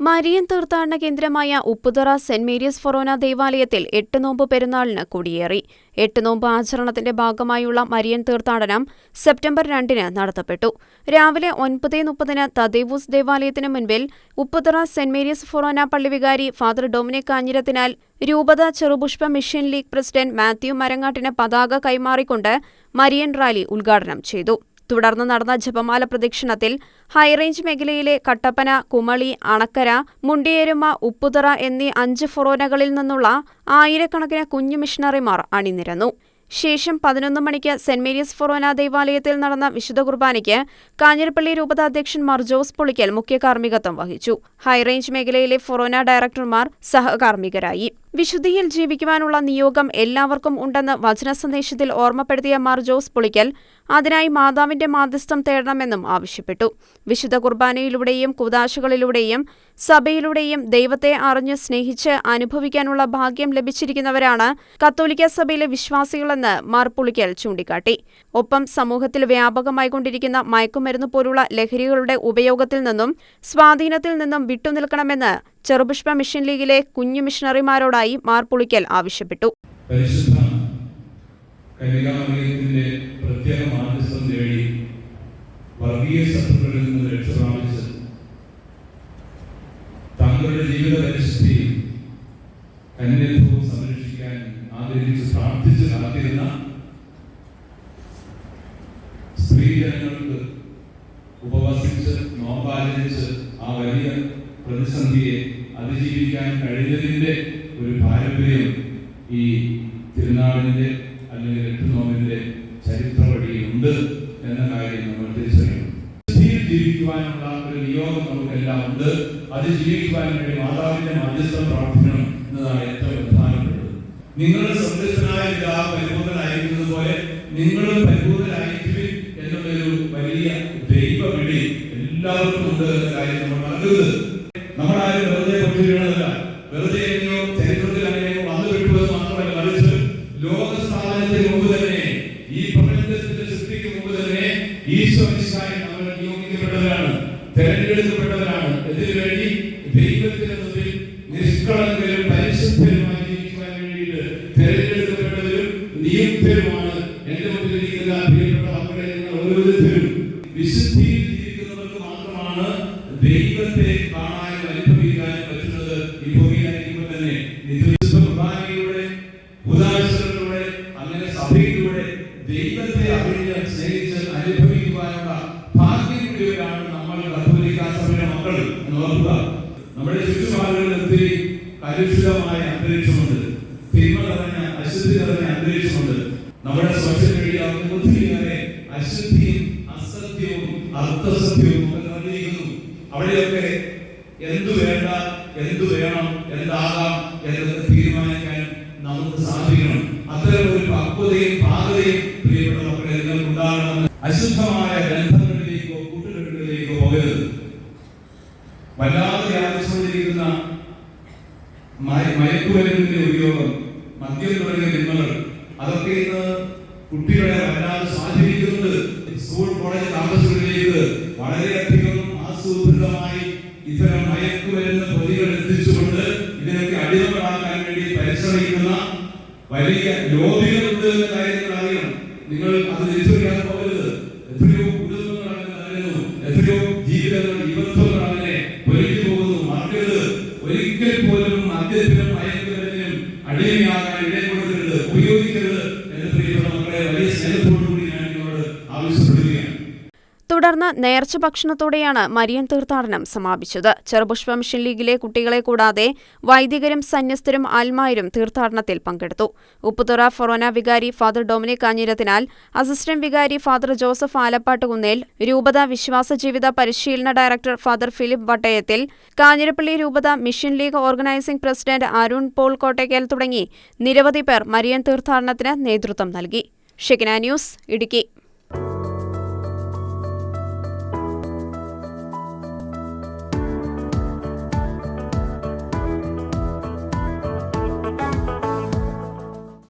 Marian തീർത്ഥാടന കേന്ദ്രമായ Upputhara saint Mary's ഫൊറോന ദേവാലയത്തിൽ എട്ട് നോമ്പ് പെരുന്നാളിന് കൊടിയേറി. എട്ട് നോമ്പ് ആചരണത്തിന്റെ ഭാഗമായുള്ള മരിയൻ തീർത്ഥാടനം സെപ്റ്റംബർ രണ്ടിന് നടത്തപ്പെട്ടു. രാവിലെ ഒൻപത് മുപ്പതിന് തദേവൂസ് ദേവാലയത്തിന് മുൻപിൽ ഉപ്പുതറ സെന്റ് മേരീസ് ഫൊറോന പള്ളി വികാരി ഫാദർ ഡൊമിനിക് കാഞ്ഞിരത്തിനാൽ രൂപത ചെറുപുഷ്പ മിഷൻ ലീഗ് പ്രസിഡന്റ് മാത്യു മരങ്ങാട്ടിന് പതാക കൈമാറിക്കൊണ്ട് മരിയൻ റാലി ഉദ്ഘാടനം ചെയ്തു. തുടർന്ന് നടന്ന ജപമാല പ്രദക്ഷിണത്തിൽ ഹൈറേഞ്ച് മേഖലയിലെ കട്ടപ്പന കുമളി അണക്കര മുണ്ടിയേരുമ ഉപ്പുതറ എന്നീ അഞ്ച് ഫൊറോനകളിൽ നിന്നുള്ള ആയിരക്കണക്കിന് കുഞ്ഞു മിഷണറിമാർ അണിനിരന്നു. ശേഷം പതിനൊന്ന് മണിക്ക് സെന്റ് മേരീസ് ഫൊറോന ദേവാലയത്തിൽ നടന്ന വിശുദ്ധ കുർബാനയ്ക്ക് കാഞ്ഞിരപ്പള്ളി രൂപത അധ്യക്ഷൻ മാർ ജോസ് പൊളിക്കൽ മുഖ്യ കാർമ്മികത്വം വഹിച്ചു. ഹൈറേഞ്ച് മേഖലയിലെ ഫൊറോന ഡയറക്ടർമാർ സഹകാർമ്മികരായി. വിശുദ്ധിയിൽ ജീവിക്കുവാനുള്ള നിയോഗം എല്ലാവർക്കും ഉണ്ടെന്ന് വചന സന്ദേശത്തിൽ ഓർമ്മപ്പെടുത്തിയ മാർ ജോസ് പുളിക്കൽ അതിനായി മാതാവിന്റെ മാധ്യസ്ഥം തേടണമെന്നും ആവശ്യപ്പെട്ടു. വിശുദ്ധ കുർബാനയിലൂടെയും കുദാശകളിലൂടെയും സഭയിലൂടെയും ദൈവത്തെ അറിഞ്ഞ് സ്നേഹിച്ച് അനുഭവിക്കാനുള്ള ഭാഗ്യം ലഭിച്ചിരിക്കുന്നവരാണ് കത്തോലിക്ക സഭയിലെ വിശ്വാസികളെന്ന് മാർ പുളിക്കൽ ചൂണ്ടിക്കാട്ടി. ഒപ്പം സമൂഹത്തിൽ വ്യാപകമായി കൊണ്ടിരിക്കുന്ന മയക്കുമരുന്ന് പോലുള്ള ലഹരികളുടെ ഉപയോഗത്തിൽ നിന്നും സ്വാധീനത്തിൽ നിന്നും വിട്ടുനിൽക്കണമെന്ന് ചെറുപുഷ്പ മിഷൻ ലീഗിലെ കുഞ്ഞു മിഷണറിമാരോടായി മാർ പുളിക്കൽ ആവശ്യപ്പെട്ടു. പരിശുദ്ധ വർഗീയ ശത്രുക്കളിൽ നിന്ന് രക്ഷ പ്രാപിച്ച് തങ്ങളുടെ ജീവിത പരിസ്ഥിതിയും കന്യത്വവും സംരക്ഷിക്കാൻ ആഗ്രഹിച്ച് പ്രാർത്ഥിച്ച് കാത്തിരുന്ന സ്ത്രീജനങ്ങൾക്ക് ഉപവസിച്ച് നോമ്പാചരിച്ച് ആ വലിയ പ്രതിസന്ധിയെ അതിജീവിക്കാൻ കഴിഞ്ഞതിന്റെ ഒരു പാരമ്പര്യം ഈ തിരുനാളിന്റെ അല്ലെങ്കിൽ എട്ടുനോമിന്റെ ചരിത്ര വഴിയുണ്ട് എന്ന കാര്യം നമ്മൾ തിരിച്ചറിയണം വിശുദ്ധിയിൽ ജീവിക്കുവാനുള്ള ഒരു നിയോഗം നമുക്കെല്ലാം ഉണ്ട്. അത് ജീവിക്കുവാൻ വേണ്ടി മാതാവിന്റെ മധ്യസ്ഥം പ്രാർത്ഥിക്കണം എന്നതാണ് ഏറ്റവും പ്രധാനപ്പെട്ടത്. നിങ്ങളുടെ സന്തുഷ്ടനായ പിതാവ് പരിപൂർണനായിരിക്കുന്നത് പോലെ നിങ്ങളും പരിപൂർണനായിരിക്കുവിൻ എന്നുള്ളൊരു വലിയ ദൈവവിളി എല്ലാവർക്കും ഉണ്ട് എന്ന കാര്യം നമ്മൾ മറക്കരുത്. നമ്മളാരും വെറുതെ കൊണ്ടുവരണതല്ല വെറുതെ എങ്ങനെയോ ചരിത്രത്തിൽ അങ്ങനെയോ വന്നു വിട്ടുന്നത് മാത്രമല്ല മറിച്ച് ലോക സ്ഥാപനത്തിന് മുമ്പ് തന്നെ ഈ പ്രപഞ്ചത്തിന്റെ സൃഷ്ടിക്ക് മുമ്പ് തന്നെ ഈശോ നമ്മൾ നിയോഗിക്കപ്പെട്ടവരാണ്. തെരഞ്ഞെടുക്കപ്പെട്ടവരാണ്. ഇതിനുവേണ്ടി ദൈവത്തിന്റെ മുമ്പിൽ നിഷ്കളങ്കരും പരിശുദ്ധരുമായി ജീവിക്കുവാൻ വേണ്ടിയിട്ട് തെരഞ്ഞെടുക്കപ്പെട്ടവരും നിയുക്തരുമാണ്. എന്റെ മുമ്പിൽ ഇരിക്കുന്ന പ്രിയപ്പെട്ട മക്കളെ നിങ്ങൾ ഓരോരുത്തരും വിശുദ്ധിയിൽ ജീവിക്കുന്നവർക്ക് മാത്രമാണ് ദൈവത്തെ കാണാനും അനുഭവിക്കാനും പറ്റുന്നത്. ഈ ഭൂമിയായിരിക്കുമ്പോൾ തന്നെ നിത്യവിശുദ്ധ കുർബാനയിലൂടെ അങ്ങനെ സഭയിലൂടെ ദൈവത്തെ അറിഞ്ഞ് സ്നേഹിച്ച് അനുഭവിക്കുവാനുള്ള ഭാഗ്യം കൂടിയവരാണ് നമ്മൾ കത്തോലിക്ക സഭയുടെ മക്കൾ എന്ന് ഓർക്കുക നമ്മുടെ ചുറ്റുപാടുകളിൽ ഒത്തിരി കലുഷിതമായ അന്തരീക്ഷമുണ്ട്. തിന്മ നിറഞ്ഞ അശുദ്ധി നിറഞ്ഞ അന്തരീക്ഷമുണ്ട്. നമ്മുടെ സോഷ്യൽ മീഡിയ ഒത്തിരിയേറെ അശുദ്ധിയും അസത്യവും അർത്ഥസത്യവും ഒക്കെ നിറഞ്ഞിരിക്കുന്നു അവിടെയൊക്കെ എന്തു വേണ്ട എന്തു വേണം എന്താകാം എന്നൊക്കെ തീരുമാനിക്കാൻ നമുക്ക് സാധിക്കണം. അത്തരം ഒരു പക്വതയും പാകതയും പ്രിയപ്പെട്ട മക്കളെ നിങ്ങൾക്ക് അശുദ്ധമായ ബന്ധങ്ങളിലേക്കോ കൂട്ടുകെട്ടുകളിലേക്കോ പോകരുത്. വല്ലാതെ വ്യാപിച്ചുകൊണ്ടിരിക്കുന്ന മയ- മയക്കുമരുന്നിന്റെ ഉപയോഗം മദ്യം തുടങ്ങിയ ജന്മകൾ അതൊക്കെ ഇന്ന് കുട്ടികളെ വല്ലാതെ സ്വാധീനിക്കുന്നുണ്ട്. സ്കൂൾ കോളേജ് കാമ്പസുകളിലേക്ക് വളരെയധികം ആസൂത്രിതമായി ഇത്തരം മയക്കുമരുന്ന് പ്രതികൾ എത്തിച്ചുകൊണ്ട് ഇതിനൊക്കെ അടിമകളാക്കാൻ വേണ്ടി പരിശ്രമിക്കുന്ന വലിയ ലോബികളുണ്ട് എന്ന കാര്യങ്ങൾ അറിയണം നിങ്ങൾ അത് തിരിച്ചറിയാൻ പോകരുത്. എത്രയോ ഉപയോഗിക്കരുത് എന്ന് പ്രിയപ്പെട്ട മക്കളെ വലിയ സ്നേഹത്തോടു തുടർന്ന് നേർച്ച ഭക്ഷണത്തോടെയാണ് മരിയൻ തീർത്ഥാടനം സമാപിച്ചത്. ചെറുപുഷ്പ മിഷൻ ലീഗിലെ കുട്ടികളെ കൂടാതെ വൈദികരും സന്യസ്തരും ആൽമായരും തീർത്ഥാടനത്തിൽ പങ്കെടുത്തു. ഉപ്പുതുറ ഫൊറോന വികാരി ഫാദർ ഡൊമിനിക് കാഞ്ഞിരത്തിനാൽ അസിസ്റ്റന്റ് വികാരി ഫാദർ ജോസഫ് ആലപ്പാട്ടുകുന്നേൽ രൂപത വിശ്വാസ ജീവിത പരിശീലന director father Philip Vattayathil Kanjirappally രൂപത mission league organising president Arun Paul Kottakkal തുടങ്ങി നിരവധി പേർ മരിയൻ തീർത്ഥാടനത്തിന് നേതൃത്വം നൽകി. ഷെഗ്ന ന്യൂസ് ഇടുക്കി.